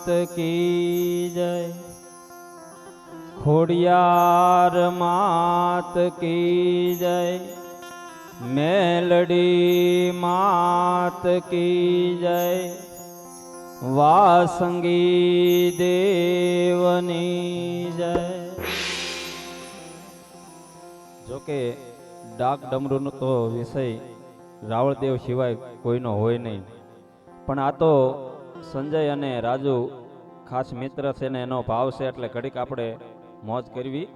માત કી જય. ખોડિયાર માત કી જય. મેલડી માત કી જય. વાસંગી દેવની જય. જોકે ડાક ડમરૂનો તો વિષય રાવળદેવ સિવાય કોઈનો હોય નહીં. પણ આ તો સંજય અને રાજુ ખાસ મિત્ર છે ને એનો ભાવ છે એટલે ઘડીક આપણે મોજ કરવી.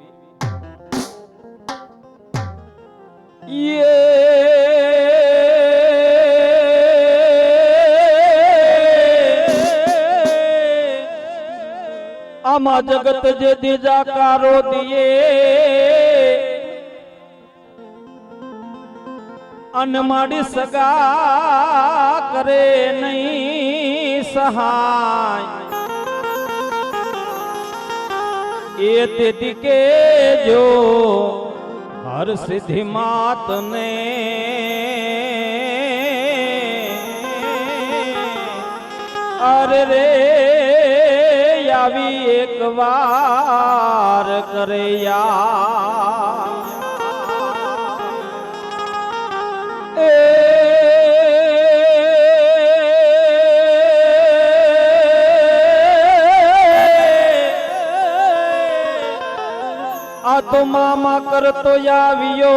આમાં જગત જે દીજા કારો દિયે અન માડી સગા કરે નહીં. સહાય એ તેથી કે જો હર સિદ્ધિ માત ને અરે રે આવી એક વાર કરે યા મામા કરતો આવ્યો.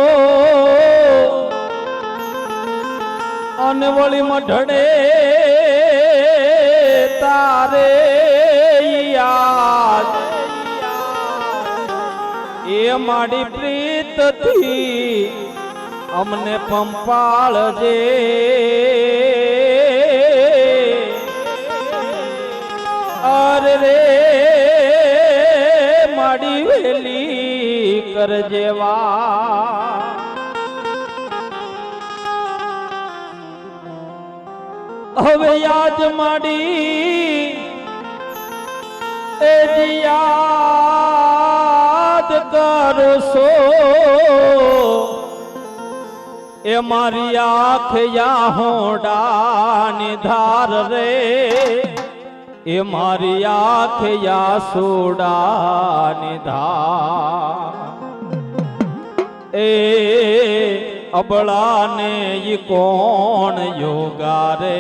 અને વળી મઢડે તારે યાદ. એ માડી પ્રીતથી અમને પંપાળજે. હવે યાદ માડી એ યાદ કરશો. એ મારી આંખ યા હોડાની ધાર રે. એ મારી આંખ યા સોડાની ધાર. એ અબળાને ઈ કોણ યોગારે?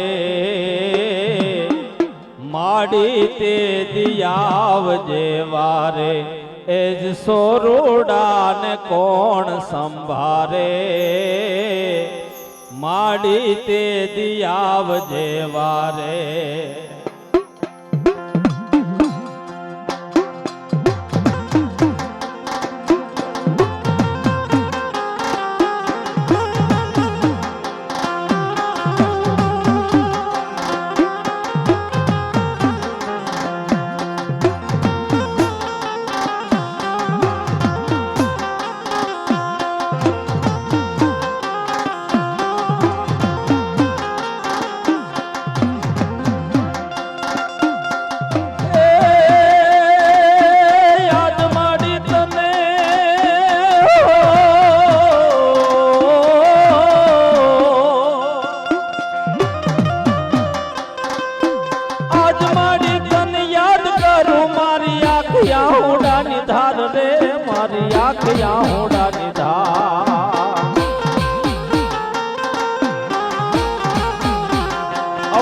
માડી તે દિયાવ જેવારે, એ જ સોરોડાને કોણ સંભારે? માડી તે દિયાવ જેવારે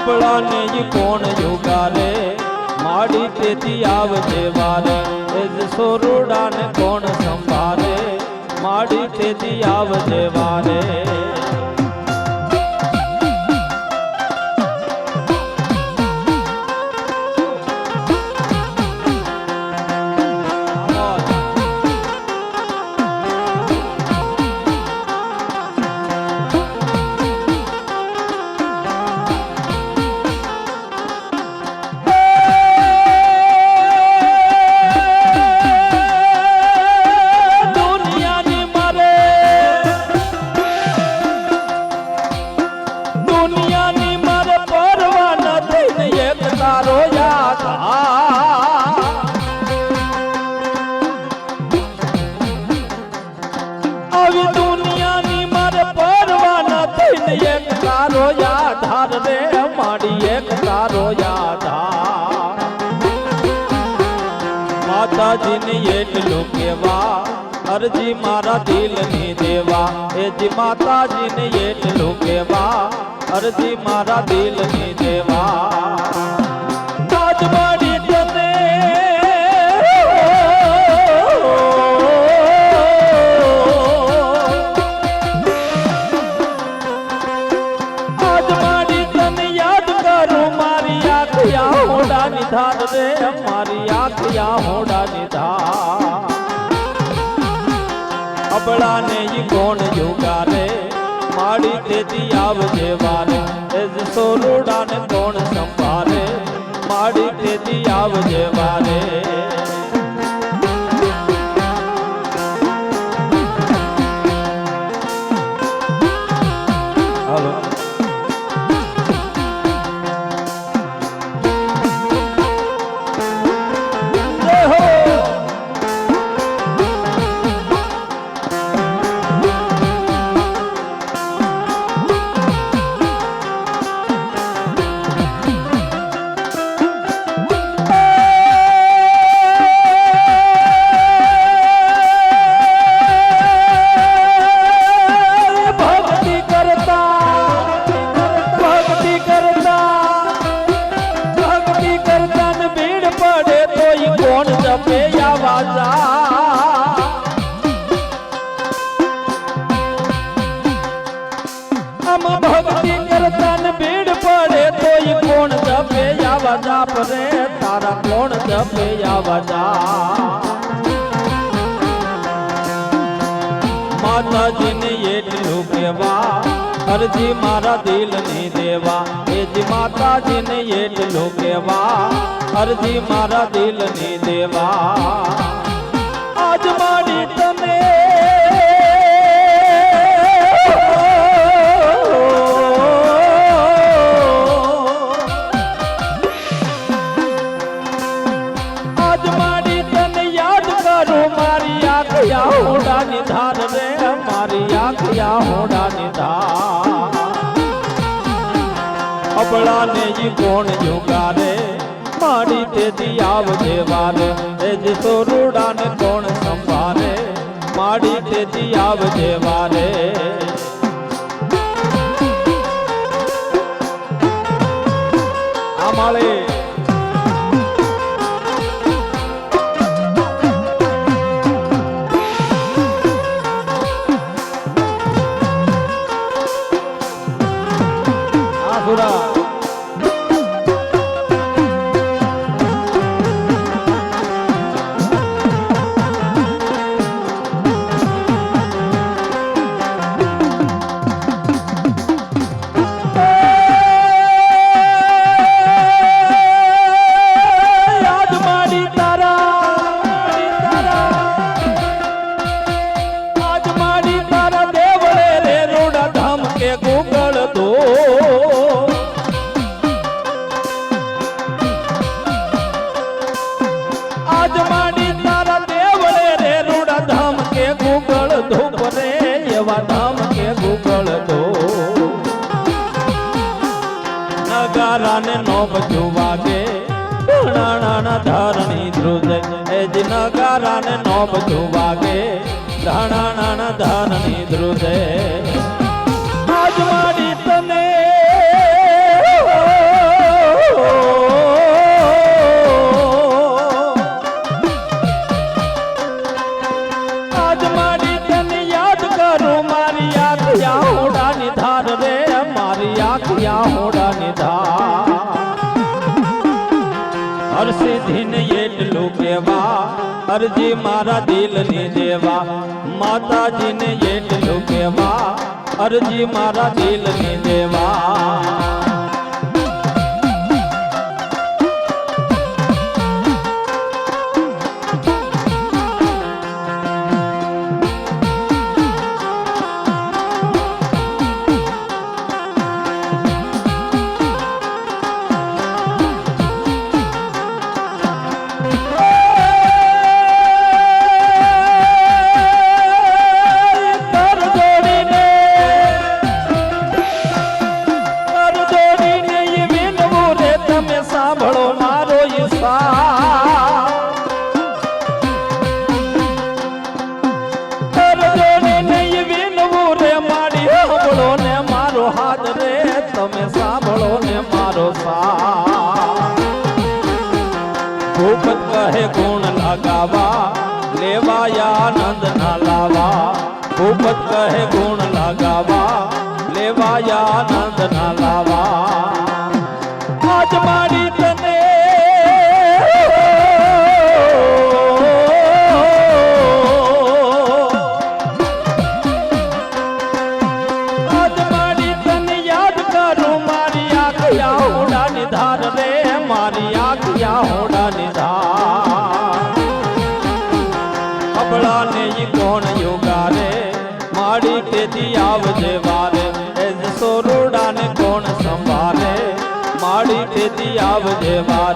અબળાને ઈ કોણ રે માડી તેથી આવજે વારે એ જ સોરુડાને કોણ સંભાળે માડી તેથી આવજે વારે એટલું કેવા અરજી મારા દિલની દેવા. એ જી માતાજીને એટલું કેવા અરજી મારા દિલની દેવા. ધાર રે, મારી આખિયા હોડાની ધાર અબળાને ઈ કોણ યુગારે માડી તેથી આવજે વારે. એજ સોરુડા ને કોણ સંભારે માડી તેથી આવજે વારે. જપે આવાજા માતાજીને એટલું કહેવા, અરજી મારા દિલની દેવા. એ જ માતાજીને એટલું કહેવા, અરજી મારા દિલની દેવા. આજ મારી કોણ યુગારે માડી તેથી આવજે વારે એ જ સોરુડાને કોણ સંભારે માડી તેથી આવજે વારે આમાળે એ જ નગારાને નો બધું વાગે ધણાણ ધારણી ધ્રુજે. આજ મારી તને. આજ મારી તને યાદ કરું, મારી આખિયા હોડાની ધાર રે, મારી કેવા અરજી મારા દિલની દેવા માતાજીને એટલું કેવા અરજી મારા દિલની દેવા. આવજે મારા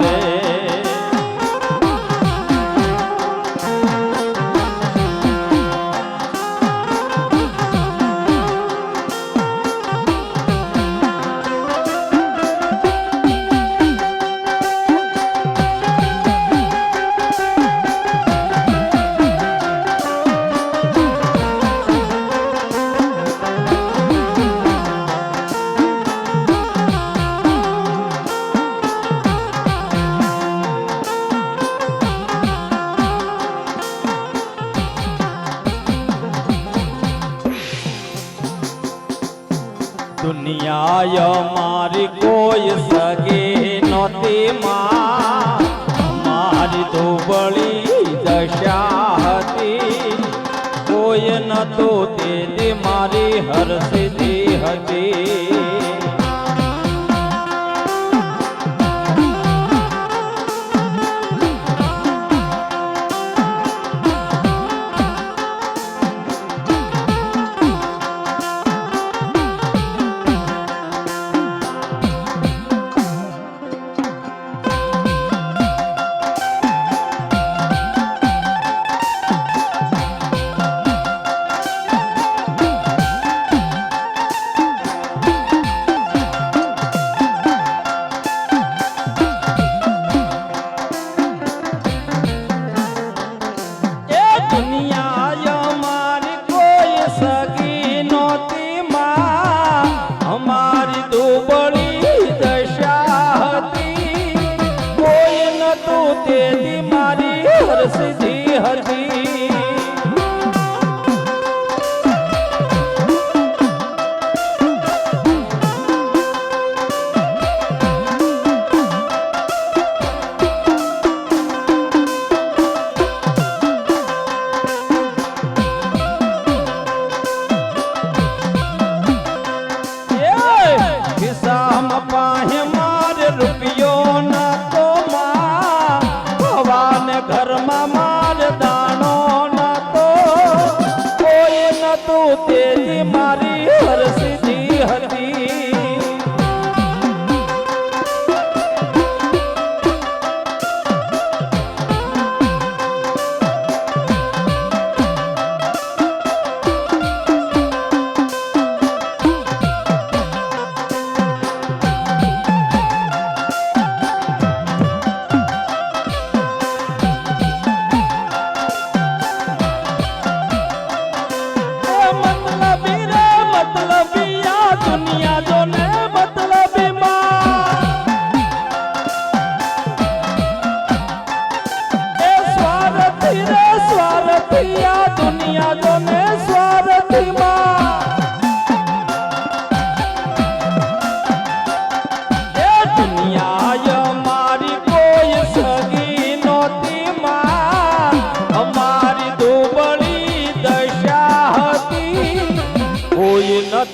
આશા હતી. કોઈ તો તેથી મારી હરસતી હતી.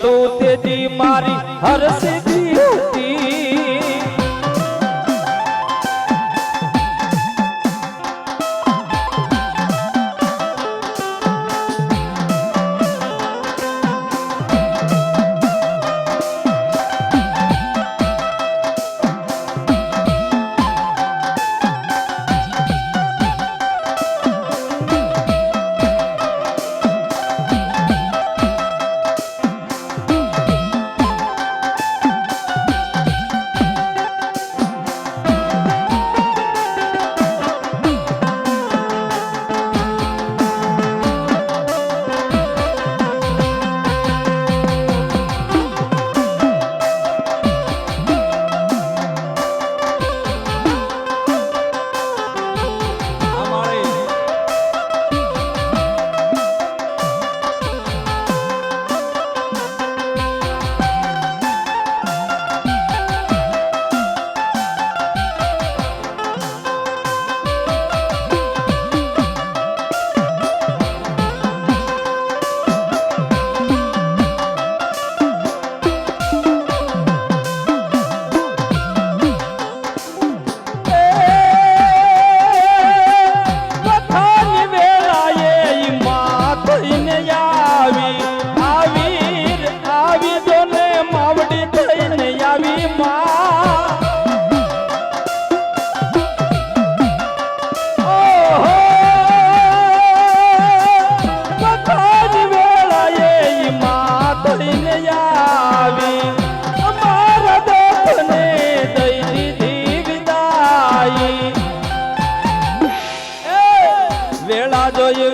તું તેજી મારી હરસી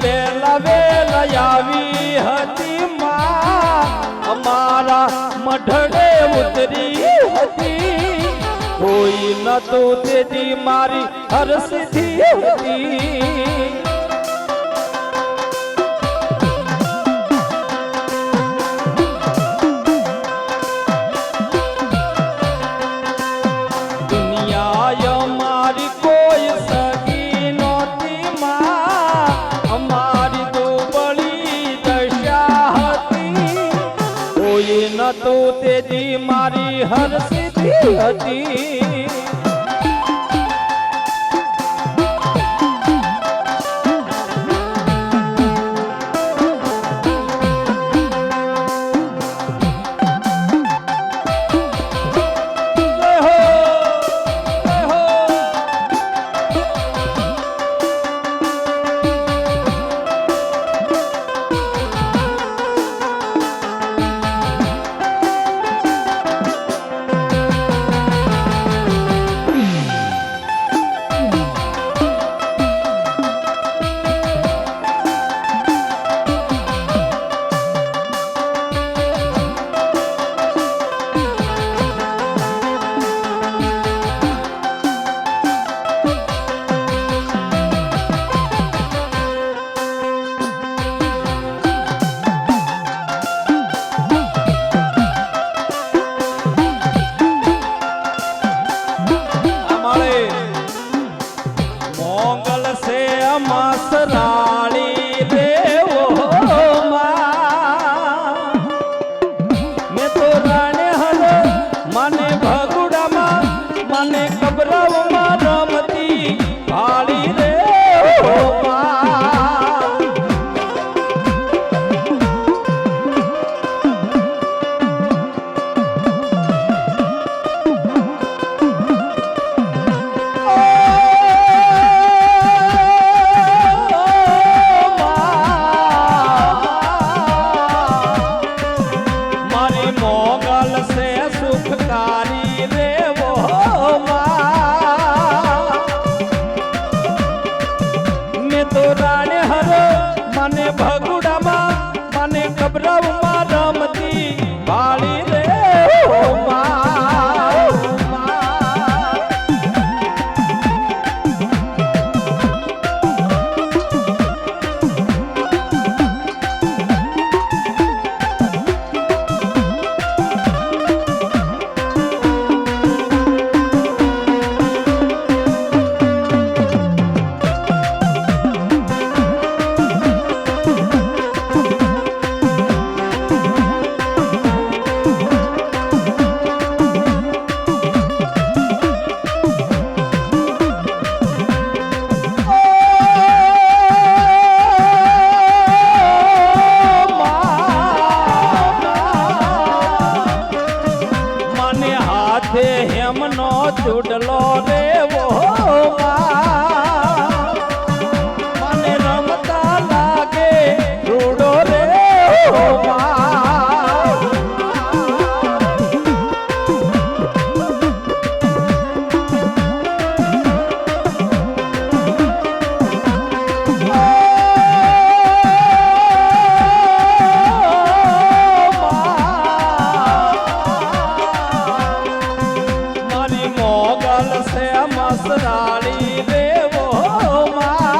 વેલા વેલા આવી હતી માં. અમારા મઢડે ઉતરી હતી. કોઈ ન તો તેથી મારી હરસથી હતી. હતી છે દેવો મેં